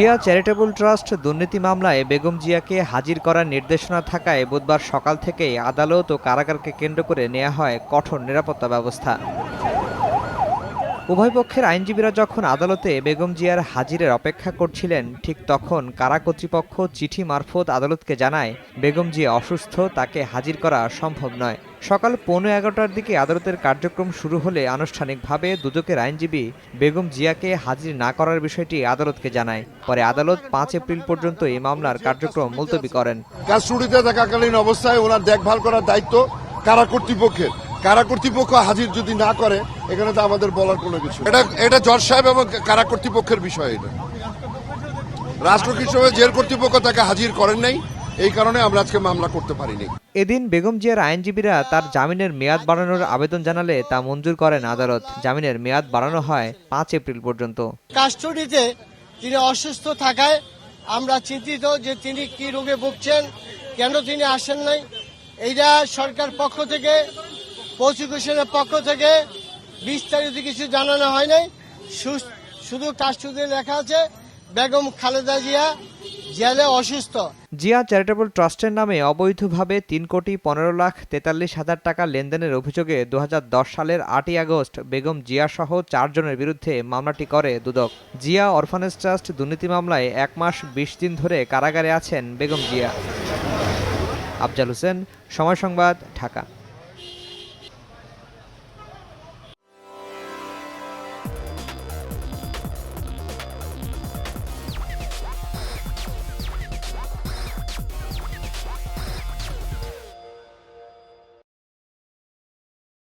Zia charitable trust দুর্নীতি মামলায় বেগম জিয়াকে হাজির করার নির্দেশনা থাকায় বুধবার সকাল থেকেই আদালত ও কারাগারকে কেন্দ্র করে নেওয়া হয় কঠোর নিরাপত্তা ব্যবস্থা। উভয় পক্ষের আইনজীবীরা যখন আদালতে বেগম জিয়ার হাজিরের অপেক্ষা করছিলেন, ঠিক তখন কারা কর্তৃপক্ষ চিঠি মারফত আদালতকে জানায়, বেগম জিয়া অসুস্থ, তাকে হাজির করা সম্ভব নয়। সকাল পৌনে এগারোটার দিকে আদালতের কার্যক্রম শুরু হলে আনুষ্ঠানিকভাবে দুদকের আইনজীবী বেগম জিয়াকে হাজির না করার বিষয়টি আদালতকে জানায়। পরে আদালত পাঁচ এপ্রিল পর্যন্ত এই মামলার কার্যক্রম মুলতবি করেন। কাস্টডিতে থাকাকালীন অবস্থায় ওনার দেখভাল করার দায়িত্ব কারা কর্তৃপক্ষের। কারা কর্তৃপক্ষ হাজির যদি না করে এখানে তো আমাদের বলার কোনো কিছু এটা এটা জজ সাহেব এবং কারা কর্তৃপক্ষের বিষয় এটা। রাষ্ট্র হিসেবে জেল কর্তৃপক্ষ তাকে হাজির করেন নাই। এই কারণে আমরা আজকে মামলা করতে পারিনি। এদিন বেগম জিয়ার আইনজীবীরা তার জামিনের মেয়াদ বাড়ানোর আবেদন জানালে তা মঞ্জুর করেন আদালত। জামিনের মেয়াদ বাড়ানো হয় পাঁচ এপ্রিল পর্যন্ত। কাস্টডিতে তিনি অসুস্থ থাকায় আমরা চিন্তিত যে তিনি কি রোগে ভুগছেন কেন তিনি আসেন নাই। এইটা সরকার পক্ষ থেকে প্রসিকিউশনের পক্ষ থেকে বিস্তারিত কিছু জানানো হয় নাই। শুধু কাস্টডিতে লেখা আছে বেগম খালেদা জিয়া জেলে অসুস্থ। জিয়া চ্যারিটেবল ট্রাস্টের নামে অবৈধভাবে তিন কোটি পনেরো লাখ তেতাল্লিশ হাজার টাকা লেনদেনের অভিযোগে দু হাজার দশ সালের আটই আগস্ট বেগম জিয়া সহ চারজনের বিরুদ্ধে মামলাটি করে দুদক। জিয়া অরফানেজ ট্রাস্ট দুর্নীতি মামলায় এক মাস বিশ দিন ধরে কারাগারে আছেন বেগম জিয়া। আফজাল হোসেন, সময় সংবাদ, ঢাকা।